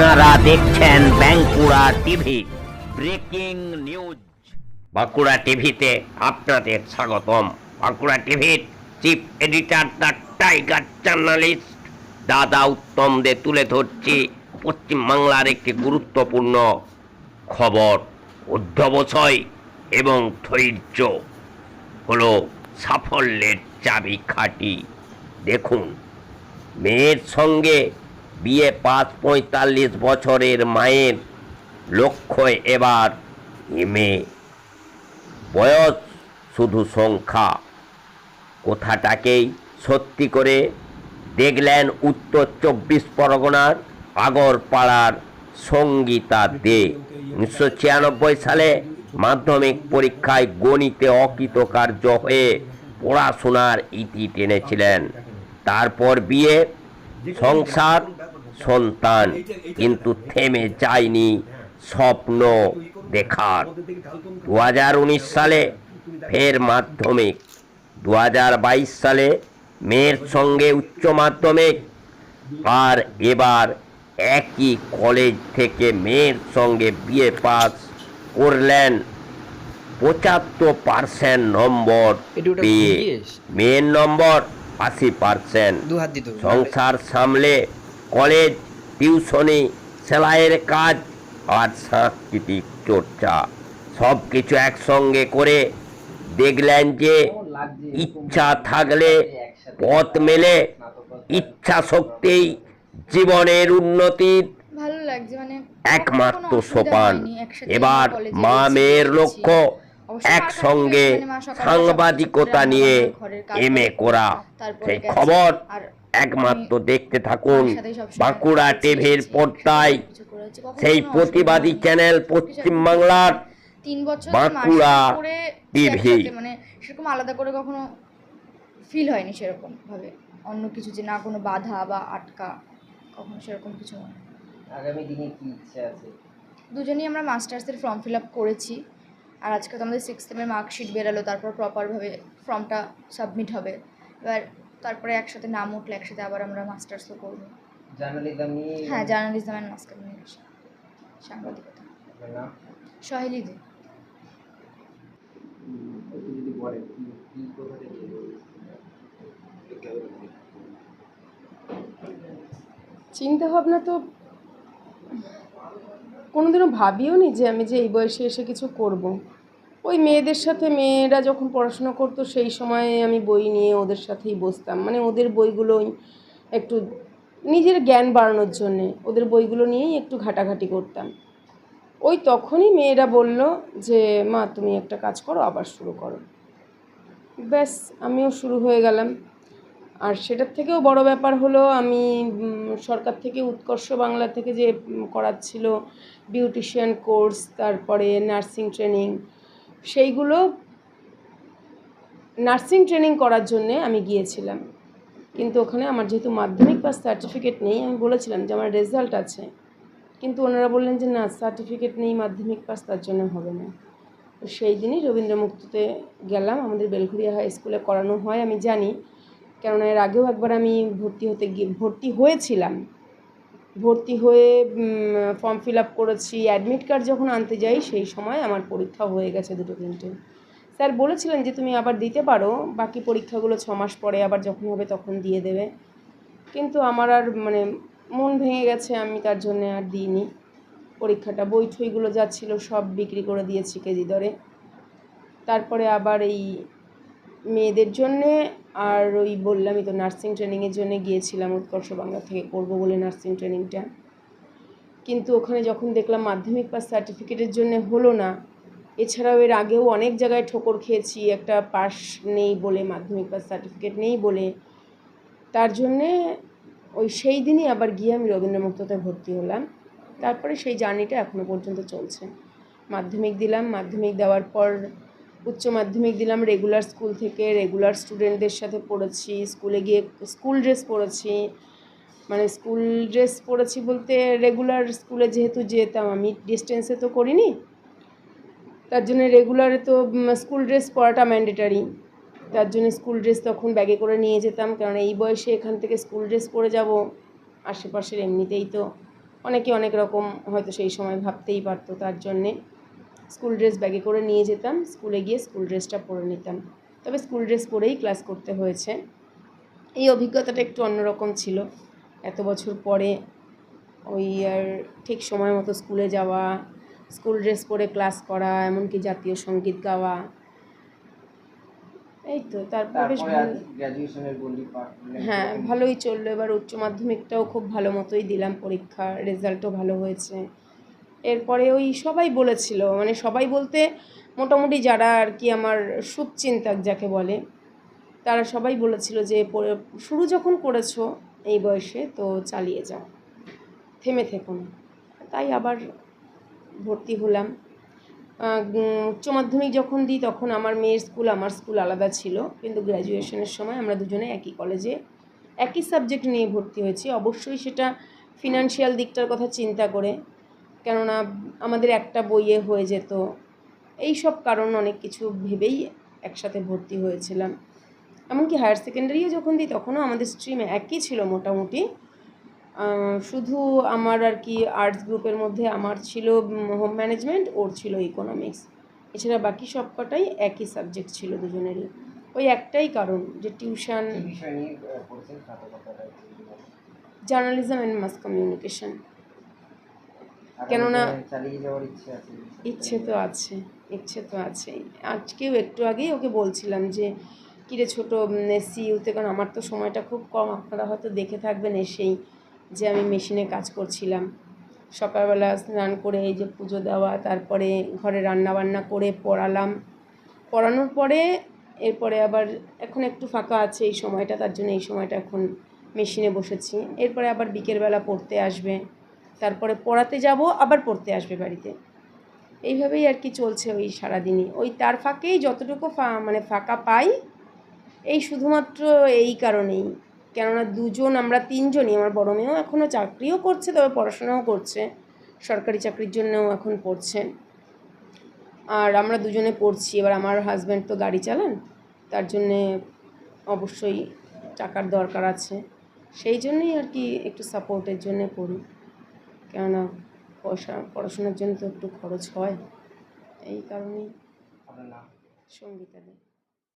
আপনারা দেখছেন Bankura TV, breaking news. Bankura টিভিতে আপনাদের স্বাগতম। বাঁকুড়া টিভির chief editor the tiger journalist দাদা উত্তমদের তুলে ধরছি পশ্চিমবাংলার একটি গুরুত্বপূর্ণ খবর, অধ্যবসায় এবং ধৈর্য হল সাফল্যের চাবিকাঠি দেখুন, মেয়ের সঙ্গে বিয়ে পাঁচ পঁয়তাল্লিশ বছরের মায়ের লক্ষ্য এবার এমএ। বয়স শুধু সংখ্যা। কথাটাকেই সত্যি করে দেখলেন উত্তর চব্বিশ পরগনার আগরপাড়ার সঙ্গীতা দে। উনিশশো ছিয়ানব্বই সালে মাধ্যমিক পরীক্ষায় গণিতে অকৃতকার্য হয়ে পড়াশোনার ইতি টেনেছিলেন। তারপর বিয়ে, সংসার সন্তান কিন্তু থেমে যায়নি স্বপ্ন দেখার। দু হাজার উনিশ সালে ফের মাধ্যমিক দু হাজার বাইশ সালে মেয়ের সঙ্গে উচ্চ মাধ্যমিক আর এবার একই কলেজ থেকে মেয়ের সঙ্গে বিয়ে পাস করলেন পঁচাত্তর পার্সেন্ট নম্বর পেয়ে। মেয়ের নম্বর আশি পার্সেন্ট। সংসার সামলে কলেজ টিউশনি সেলাইয়ের কাজ আর সাংস্কৃতিক চর্চা। সব কিছু একসঙ্গে করে দেখলেন যে ইচ্ছা থাকলে পথ মেলে ইচ্ছা শক্তিই জীবনের উন্নতির মানে একমাত্র সোপান। এবার মা মেয়ের লক্ষ্য একসঙ্গে মানে সাংবাদিকতা নিয়ে এম এ করা। সেই খবর একমাত্র দেখতে থাকুন বাঁকুড়া টিভির পর্দায় সেই প্রতিবাদী চ্যানেল। পশ্চিমবাংলার তিন বছর বাঁকুড়া টিভি। মানে সেরকম আলাদা করে কখনো ফিল হয়নি সেরকম ভাবে অন্য কিছু যে না কোনো বাধা বা আটকা কখনো সেরকম কিছু হয় আগামী দিনে কি ইচ্ছা আছে দুজনেই আমরা মাস্টার্সের ফর্ম ফিল আপ করেছি আর আজকে তো আমাদের সিক্স সেমের মার্কশিট বেরালো তারপর প্রপারভাবে ফর্মটা সাবমিট হবে এবার তারপরে একসাথে নাম উঠলে একসাথে আবার আমরা মাস্টার্সও করব। জার্নালিজম নিয়ে হ্যাঁ জার্নালিজম অ্যান্ড মাস কমিউনিকেশন সাংবাদিকতা। সহেলি দে চিন্তা ভাবনা তো কোনোদিনও ভাবিও নি যে আমি যে এই বয়সে এসে কিছু করব। ওই মেয়েদের সাথে মেয়েরা যখন পড়াশোনা করতো, সেই সময়ে আমি বই নিয়ে ওদের সাথেই বসতাম। মানে ওদের বইগুলোই একটু নিজের জ্ঞান বাড়ানোর জন্যে ওদের বইগুলো নিয়েই একটু ঘাটাঘাটি করতাম। ওই তখনই মেয়েরা বলল যে, মা, তুমি একটা কাজ করো, আবার শুরু করো। ব্যাস, আমিও শুরু হয়ে গেলাম। আর সেটার থেকেও বড় ব্যাপার হলো, আমি সরকার থেকে উৎকর্ষ বাংলা থেকে যে করাচ্ছিল, বিউটিশিয়ান কোর্স, তারপরে নার্সিং ট্রেনিং সেইগুলো নার্সিং ট্রেনিং করার জন্যে আমি গিয়েছিলাম। কিন্তু ওখানে আমার যেহেতু মাধ্যমিক পাস সার্টিফিকেট নেই, আমি বলেছিলাম যে আমার রেজাল্ট আছে। কিন্তু ওনারা বললেন যে না সার্টিফিকেট নেই, মাধ্যমিক পাস তার জন্য হবে না। তো সেই দিনই রবীন্দ্র মুক্ততে গেলাম। আমাদের বেলঘুরিয়া হাই স্কুলে করানো হয়, আমি জানি। কেননা এর আগেও একবার আমি ভর্তি হতে গিয়ে, ভর্তি হয়েছিলাম। ভর্তি হয়ে ফর্ম ফিল আপ করেছি। অ্যাডমিট কার্ড যখন আনতে যাই, সেই সময় আমার পরীক্ষা হয়ে গেছে দুটো তিনটে। স্যার বলেছিলেন যে, তুমি আবার দিতে পারো। বাকি পরীক্ষাগুলো ছ মাস পরে আবার যখন হবে তখন দিয়ে দেবে। কিন্তু আমার আর মানে মন ভেঙে গেছে। আমি তার জন্য আর দিইনি। পরীক্ষাটা, বই ঠইগুলো যা ছিল সব বিক্রি করে দিয়েছি কেজি দরে। তারপরে আবার এই মেয়েদের জন্যে আর ওই বললামই তো নার্সিং ট্রেনিংয়ের জন্য গিয়েছিলাম, উৎকর্ষ বাংলা থেকে করব বলে নার্সিং ট্রেনিংটা কিন্তু ওখানে যখন দেখলাম মাধ্যমিক পাস সার্টিফিকেটের জন্য হলো না, এছাড়াও এর আগেও অনেক জায়গায় ঠোকর খেয়েছি, একটা পাস নেই বলে, মাধ্যমিক পাস সার্টিফিকেট নেই বলে। তার জন্যে ওই সেই দিনই আবার গিয়ে আমি রবীন্দ্রমুক্ততে ভর্তি হলাম। তারপরে সেই জার্নিটা এখনও পর্যন্ত চলছে। মাধ্যমিক দিলাম, মাধ্যমিক দেওয়ার পর উচ্চ মাধ্যমিক দিলাম রেগুলার স্কুল থেকে রেগুলার স্টুডেন্টদের সাথে পড়েছি স্কুলে গিয়ে স্কুল ড্রেস পরেছি মানে স্কুল ড্রেস পরেছি বলতে রেগুলার স্কুলে যেহেতু যেতাম, আমি ডিস্টেন্সে তো করিনি। তার জন্য রেগুলারে তো স্কুল ড্রেস পরাটা ম্যান্ডেটারি তার জন্য স্কুল ড্রেস তখন ব্যাগে করে নিয়ে যেতাম, কারণ এই বয়সে এখান থেকে স্কুল ড্রেস পরে যাব। আশেপাশের এমনিতেই তো অনেকে অনেক রকম হয়তো সেই সময় ভাবতেই পারতো তার জন্যে। স্কুল ড্রেস ব্যাগে করে নিয়ে যেতাম স্কুলে গিয়ে স্কুল ড্রেসটা পরে নিতাম। তবে স্কুল ড্রেস পরেই ক্লাস করতে হয়েছে। এই অভিজ্ঞতাটা একটু অন্যরকম ছিল। এত বছর পরে ওই আর ঠিক সময় মতো স্কুলে যাওয়া স্কুল ড্রেস পরে ক্লাস করা এমনকি জাতীয় সংগীত গাওয়া। এই তো তারপর বেশ ভালো। হ্যাঁ ভালোই চলল। এবার উচ্চ মাধ্যমিকটাও খুব ভালো মতোই দিলাম। পরীক্ষা রেজাল্টও ভালো হয়েছে। এরপরে ওই সবাই বলেছিল মানে সবাই বলতে মোটামুটি যারা আর কি আমার শুভচিন্তক যাকে বলে, তারা সবাই বলেছিল যে শুরু যখন করেছ এই বয়সে, তো চালিয়ে যাও, থেমে থেকো না। তাই আবার ভর্তি হলাম। উচ্চ মাধ্যমিক যখন দিই, তখন আমার মেয়ের স্কুল, আমার স্কুল আলাদা ছিল, কিন্তু গ্র্যাজুয়েশনের সময় আমরা দুজনে একই কলেজে একই সাবজেক্ট নিয়ে ভর্তি হয়েছি। অবশ্যই সেটা ফিনান্সিয়াল দিকটার কথা চিন্তা করে কেননা আমাদের একটা বইয়ে হয়ে যেত। এই সব কারণ অনেক কিছু ভেবেই একসাথে ভর্তি হয়েছিলাম। এমনকি হায়ার সেকেন্ডারিও যখন দিই তখনও আমাদের স্ট্রিম একই ছিল মোটামুটি। শুধু আমার আর কি আর্টস গ্রুপের মধ্যে আমার ছিল হোম ম্যানেজমেন্ট ওর ছিল ইকোনমিক্স। এছাড়া বাকি সব কটাই একই সাবজেক্ট ছিল দুজনেরই। ওই একটাই কারণ যে tuition. Journalism and mass communication. কেননা- ইচ্ছে তো আছে ইচ্ছে তো আছেই আজকেও একটু আগেই ওকে বলছিলাম যে কিরে ছোটো সিইউতে কারণ আমার তো সময়টা খুব কম আপনারা হয়তো দেখে থাকবেন এসেই যে আমি মেশিনে কাজ করছিলাম। সকালবেলা স্নান করে এই যে পুজো দেওয়া তারপরে ঘরে রান্না বান্না করে পড়ালাম। পড়ানোর পরে এরপরে আবার এখন একটু ফাঁকা আছে এই সময়টা তার জন্য এই সময়টা এখন মেশিনে বসেছি। এরপরে আবার বিকেলবেলা পড়তে আসবে। তারপরে পড়াতে যাব, আবার পড়তে আসবে বাড়িতে। এইভাবেই আর কি চলছে ওই সারাদিনই। ওই তার ফাঁকেই যতটুকু মানে ফাঁকা পাই, এই শুধুমাত্র এই কারণেই। কেননা দুজন, আমরা তিনজনই, আমার বড় মেয়েও এখনও চাকরিও করছে, তবে পড়াশোনাও করছে। সরকারি চাকরির জন্যও এখন পড়ছে। আর আমরা দুজনে পড়ছি, এবার আমার হাজব্যান্ড তো গাড়ি চালান, তার জন্যে অবশ্যই টাকার দরকার আছে। সেই জন্যই আর কি একটু সাপোর্টের জন্যে পড়ি কেননা পয়সা পড়াশোনার জন্য তো একটু খরচ হয়। এই কারণেই সঙ্গীতা দেয়